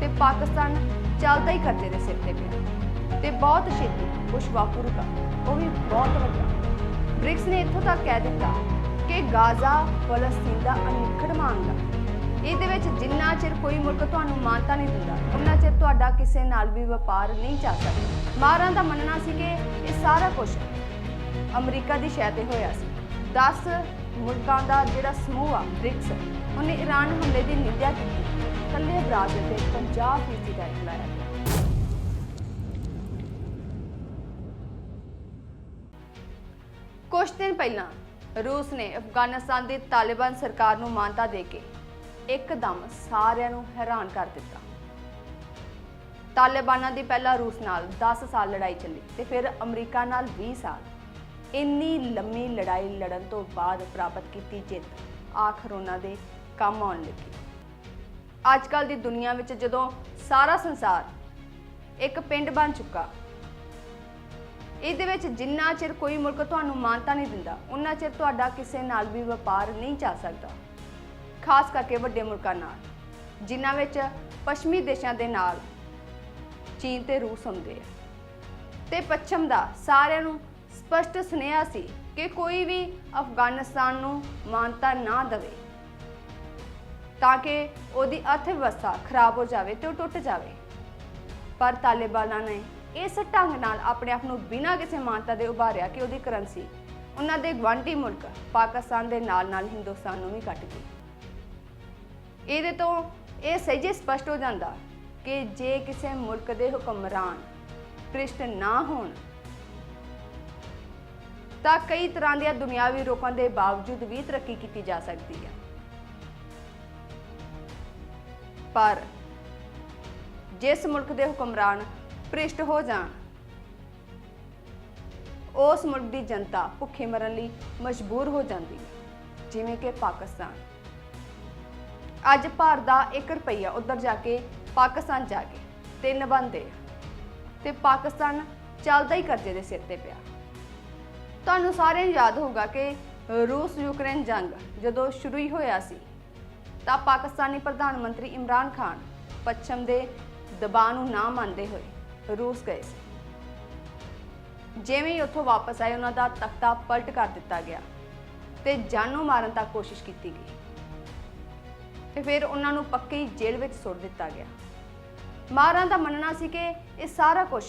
ਤੇ ਪਾਕਿਸਤਾਨ ਚੱਲਦਾ ਹੀ ਖਰਚੇ ਦੇ ਸਿਰ ਤੇ ਪਿਆ। ਤੇ ਬਹੁਤ ਛੇਤੀ ਕੁਝ ਵਾਪਰੂਗਾ ਉਹ ਵੀ ਬਹੁਤ ਵੱਡਾ। ਬ੍ਰਿਕਸ ਨੇ ਇੱਥੋਂ ਤੱਕ ਕਹਿ ਦਿੱਤਾ ਕਿ ਗਾਜ਼ਾ, ਫਲਸਤੀਨ ਦਾ ਅਨਿੱਖੜ ਮੰਗ ਇਹਦੇ ਵਿੱਚ ਜਿੰਨਾ ਚਿਰ ਕੋਈ ਮੁਲਕ ਤੁਹਾਨੂੰ ਮਾਨਤਾ ਨਹੀਂ ਦਿੰਦਾ, ਉਨਾ ਚਿਰ ਤੁਹਾਡਾ ਕਿਸੇ ਨਾਲ ਵੀ ਵਪਾਰ ਨਹੀਂ ਚੱਲ ਸਕਦਾ। ਮਾਰਾਂ ਦਾ ਮੰਨਣਾ ਸੀ ਕਿ ਇਹ ਸਾਰਾ ਕੁਝ ਅਮਰੀਕਾ ਦੀ ਸ਼ਹਿ ਤੇ ਹੋਇਆ ਸੀ। 10 ਮੁਲਕਾਂ ਦਾ ਜਿਹੜਾ ਸਮੂਹ ਆ, ਬ੍ਰਿਕਸ, ਉਹਨੇ ਈਰਾਨ ਹਮਲੇ ਦੀ ਨਿੰਦਿਆ ਕੀਤੀ। ਇਕੱਲੇ ਬ੍ਰਾਜ਼ੀਲ ਤੇ 50% ਦਾ ਲਾਇਆ ਗਿਆ ਕੁਝ ਦਿਨ ਪਹਿਲਾਂ ਰੂਸ ਨੇ ਅਫਗਾਨਿਸਤਾਨ ਦੀ ਤਾਲਿਬਾਨ ਸਰਕਾਰ ਨੂੰ ਮਾਨਤਾ ਦੇ ਕੇ ਇੱਕਦਮ ਸਾਰਿਆਂ ਨੂੰ ਹੈਰਾਨ ਕਰ ਦਿੱਤਾ। ਤਾਲਿਬਾਨਾਂ ਦੀ ਪਹਿਲਾਂ ਰੂਸ ਨਾਲ 10 ਸਾਲ ਲੜਾਈ ਚੱਲੀ ਤੇ ਫਿਰ ਅਮਰੀਕਾ ਨਾਲ 20 ਸਾਲ। ਇੰਨੀ ਲੰਮੀ ਲੜਾਈ ਲੜਨ ਤੋਂ ਬਾਅਦ ਪ੍ਰਾਪਤ ਕੀਤੀ ਜਿੱਤ ਆਖਰ ਉਹਨਾਂ ਦੇ ਕੰਮ ਆਉਣ ਲੱਗੀ। ਅੱਜ ਕੱਲ ਦੀ ਦੁਨੀਆ ਵਿੱਚ ਜਦੋਂ ਸਾਰਾ ਸੰਸਾਰ ਇੱਕ ਪਿੰਡ ਬਣ ਚੁੱਕਾ, ਇਹਦੇ ਵਿੱਚ ਜਿੰਨਾ ਚਿਰ ਕੋਈ ਮੁਲਕ ਤੁਹਾਨੂੰ ਮਾਨਤਾ ਨਹੀਂ ਦਿੰਦਾ, ਉਨਾ ਚਿਰ ਤੁਹਾਡਾ ਕਿਸੇ ਨਾਲ ਵੀ ਵਪਾਰ ਨਹੀਂ ਚੱਲ ਸਕਦਾ। ਖਾਸ ਕਰਕੇ ਵੱਡੇ ਮੁਲਕਾਂ ਨਾਲ, ਜਿਨ੍ਹਾਂ ਵਿੱਚ ਪੱਛਮੀ ਦੇਸ਼ਾਂ ਦੇ ਨਾਲ ਚੀਨ ਤੇ ਰੂਸ ਹੁੰਦੇ ਆ। ਤੇ ਪੱਛਮ ਦਾ ਸਾਰਿਆਂ ਨੂੰ ਸਪਸ਼ਟ ਸੁਨੇਹਾ ਸੀ ਕਿ ਕੋਈ ਵੀ ਅਫਗਾਨਿਸਤਾਨ ਨੂੰ ਮਾਨਤਾ ਨਾ ਦੇਵੇ। ਤਾਂ ਕਿ ਉਹਦੀ ਅਰਥ ਵਿਵਸਥਾ ਖਰਾਬ ਹੋ ਜਾਵੇ ਤੇ ਉਹ ਟੁੱਟ ਜਾਵੇ। ਪਰ ਤਾਲਿਬਾਨਾਂ ਨੇ ਇਸ ਢੰਗ ਨਾਲ ਆਪਣੇ ਆਪ ਨੂੰ ਬਿਨਾਂ ਕਿਸੇ ਮਾਨਤਾ ਦੇ ਉਭਾਰਿਆ ਕਿ ਉਹਦੀ ਕਰੰਸੀ ਉਹਨਾਂ ਦੇ ਗਵਾਂਢੀ ਮੁਲਕ ਪਾਕਿਸਤਾਨ ਦੇ ਨਾਲ-ਨਾਲ ਹਿੰਦੁਸਤਾਨ ਨੂੰ ਵੀ ਕੱਟ ਗਈ। ਇਹਦੇ ਤੋਂ ਇਹ ਸਹਿਜੇ ਸਪਸ਼ਟ ਹੋ ਜਾਂਦਾ ਕਿ ਜੇ ਕਿਸੇ ਮੁਲਕ ਦੇ ਹੁਕਮਰਾਨ ਭ੍ਰਿਸ਼ਟ ਨਾ ਹੋਣ, ਤਾਂ ਕਈ ਤਰ੍ਹਾਂ ਦੀਆਂ ਦੁਨਿਆਵੀ ਰੋਕਾਂ ਦੇ ਬਾਵਜੂਦ ਵੀ ਤਰੱਕੀ ਕੀਤੀ ਜਾ ਸਕਦੀ ਹੈ। ਪਰ ਜਿਸ ਮੁਲਕ ਦੇ ਹੁਕਮਰਾਨ ਭ੍ਰਿਸ਼ਟ ਹੋ ਜਾਣ, ਉਸ ਮੁਲਕ ਦੀ ਜਨਤਾ ਭੁੱਖੇ ਮਰਨ ਲਈ ਮਜਬੂਰ ਹੋ ਜਾਂਦੀ ਹੈ, ਜਿਵੇਂ ਕਿ ਪਾਕਿਸਤਾਨ। ਅੱਜ ਭਾਰਤ ਦਾ 1 ਰੁਪਈਆ ਉੱਧਰ ਜਾ ਕੇ ਪਾਕਿਸਤਾਨ ਜਾ ਕੇ ਤਿੰਨ ਬੰਦੇ ਤੇ ਪਾਕਿਸਤਾਨ ਚੱਲਦਾ ਹੀ ਕਰਜ਼ੇ ਦੇ ਸਿਰ ਤੇ ਪਿਆ। ਤੁਹਾਨੂੰ ਸਾਰਿਆਂ ਨੂੰ ਯਾਦ ਹੋਊਗਾ ਕਿ ਰੂਸ ਯੂਕਰੇਨ ਜੰਗ ਜਦੋਂ ਸ਼ੁਰੂ ਹੀ ਹੋਇਆ ਸੀ ਤਾਂ ਪਾਕਿਸਤਾਨੀ ਪ੍ਰਧਾਨ ਮੰਤਰੀ ਇਮਰਾਨ ਖਾਨ ਪੱਛਮ ਦੇ ਦਬਾਅ ਨੂੰ ਨਾ ਮੰਨਦੇ ਹੋਏ ਰੂਸ ਗਏ ਸੀ। ਜਿਵੇਂ ਹੀ ਉੱਥੋਂ ਵਾਪਸ ਆਏ, ਉਹਨਾਂ ਦਾ ਤਖਤਾ ਪਲਟ ਕਰ ਦਿੱਤਾ ਗਿਆ ਤੇ ਜਾਨੋਂ ਮਾਰਨ ਤੱਕ ਕੋਸ਼ਿਸ਼ ਕੀਤੀ ਗਈ। ਤੇ ਫਿਰ ਉਹਨਾਂ ਨੂੰ ਪੱਕੀ ਜੇਲ੍ਹ ਵਿੱਚ ਸੁੱਟ ਦਿੱਤਾ ਗਿਆ। ਮਾਰਾਂ ਦਾ ਮੰਨਣਾ ਸੀ ਕਿ ਇਹ ਸਾਰਾ ਕੁਝ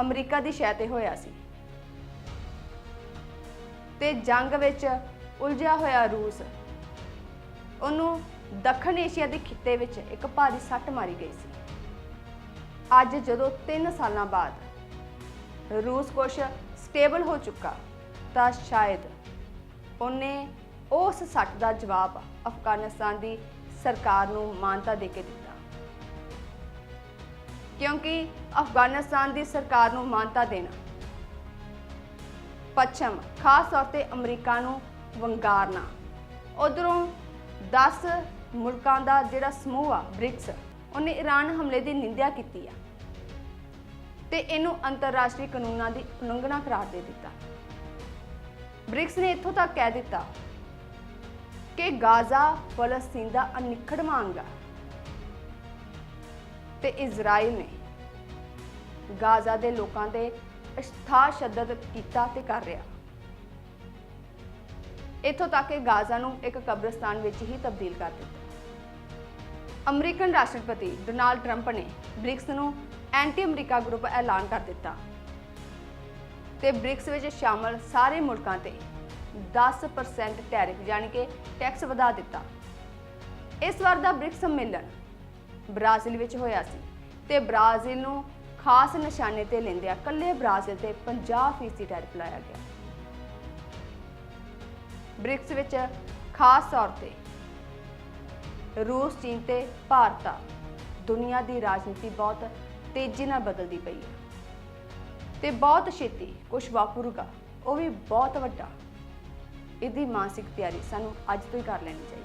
ਅਮਰੀਕਾ ਦੀ ਸ਼ਹਿ ਤੇ ਹੋਇਆ ਸੀ। ਤੇ ਜੰਗ ਵਿੱਚ ਉਲਝਿਆ ਹੋਇਆ ਰੂਸ ਉਹਨੂੰ ਦੱਖਣ ਏਸ਼ੀਆ ਦੇ ਖਿੱਤੇ ਵਿੱਚ ਇੱਕ ਭਾਰੀ ਸੱਟ ਮਾਰੀ ਗਈ ਸੀ। ਅੱਜ ਜਦੋਂ 3 ਸਾਲਾਂ ਬਾਅਦ ਰੂਸ ਕੁਛ ਸਟੇਬਲ ਹੋ ਚੁੱਕਾ, ਤਾਂ ਸ਼ਾਇਦ ਉਹਨੇ ਉਸ ਸੱਟ ਦਾ ਜਵਾਬ ਅਫਗਾਨਿਸਤਾਨ ਦੀ ਸਰਕਾਰ ਨੂੰ ਮਾਨਤਾ ਦੇ ਕੇ ਦਿੱਤਾ। ਕਿਉਂਕਿ ਅਫਗਾਨਿਸਤਾਨ ਦੀ ਸਰਕਾਰ ਨੂੰ ਮਾਨਤਾ ਦੇਣਾ ਪੱਛਮ, ਖਾਸ ਤੌਰ ਤੇ ਅਮਰੀਕਾ ਨੂੰ ਵੰਗਾਰਨਾ, ਉਧਰੋਂ 10 ਮੁਲਕਾਂ ਦਾ ਜਿਹੜਾ ਸਮੂਹ ਆ, ਬ੍ਰਿਕਸ, ਉਹਨੇ ਈਰਾਨ ਹਮਲੇ ਦੀ ਨਿੰਦਿਆ ਕੀਤੀ ਆ। ਤੇ ਇਹਨੂੰ ਅੰਤਰਰਾਸ਼ਟਰੀ ਕਾਨੂੰਨਾਂ ਦੀ ਉਲੰਘਣਾ ਕਰਾਰ ਦੇ ਦਿੱਤਾ। ਬ੍ਰਿਕਸ ਨੇ ਇੱਥੋਂ ਤੱਕ ਕਹਿ ਦਿੱਤਾ ਕਿ ਗਾਜ਼ਾ, ਫਲਸਤੀਨ ਦਾ ਅਨਿੱਖੜ ਮੰਗ ਆ। ਤੇ ਇਜ਼ਰਾਈਲ ਨੇ ਗਾਜ਼ਾ ਦੇ ਲੋਕਾਂ ਤੇ ਅਸਥਾ ਸ਼ੱਦਦ ਕੀਤਾ ਤੇ ਕਰ ਰਿਹਾ। ਇੱਥੋਂ ਤੱਕ ਕਿ ਗਾਜ਼ਾ ਨੂੰ ਇੱਕ ਕਬਰਸਤਾਨ ਵਿੱਚ ਹੀ ਤਬਦੀਲ ਕਰ ਦਿੱਤਾ। ਅਮਰੀਕਨ ਰਾਸ਼ਟਰਪਤੀ ਡੋਨਾਲਡ ਟਰੰਪ ਨੇ ਬ੍ਰਿਕਸ ਨੂੰ ਐਂਟੀ ਅਮਰੀਕਾ ਗਰੁੱਪ ਐਲਾਨ ਕਰ ਦਿੱਤਾ ਤੇ ਬ੍ਰਿਕਸ ਵਿੱਚ ਸ਼ਾਮਲ ਸਾਰੇ ਮੁਲਕਾਂ ਤੇ 10% ਟੈਰਿਫ ਯਾਨੀ ਕਿ ਟੈਕਸ ਵਧਾ ਦਿੱਤਾ। ਇਸ ਵਾਰ ਦਾ ਬ੍ਰਿਕਸ ਸੰਮੇਲਨ ਬ੍ਰਾਜ਼ੀਲ ਵਿੱਚ ਹੋਇਆ ਸੀ ਤੇ ਬ੍ਰਾਜ਼ੀਲ ਨੂੰ ਖਾਸ ਨਿਸ਼ਾਨੇ ਤੇ ਲੈਂਦਿਆਂ ਕੱਲੇ ਬ੍ਰਾਜ਼ੀਲ ਤੇ 50% ਟੈਰਿਫ ਲਾਇਆ ਗਿਆ। ਬ੍ਰਿਕਸ ਵਿੱਚ ਖਾਸ ਤੌਰ ਤੇ ਰੂਸ, ਚੀਨ ਤੇ ਭਾਰਤ ਆ। ਦੁਨੀਆ ਦੀ ਰਾਜਨੀਤੀ ਬਹੁਤ ਤੇਜ਼ੀ ਨਾਲ ਬਦਲਦੀ ਪਈ ਹੈ ਤੇ ਬਹੁਤ ਛੇਤੀ ਕੁਝ ਵਾਪਰੂਗਾ, ਉਹ ਵੀ ਬਹੁਤ ਵੱਡਾ। ਇਹਦੀ ਮਾਨਸਿਕ ਤਿਆਰੀ ਸਾਨੂੰ ਅੱਜ ਤੋਂ ਹੀ ਕਰ ਲੈਣੀ ਚਾਹੀਦੀ।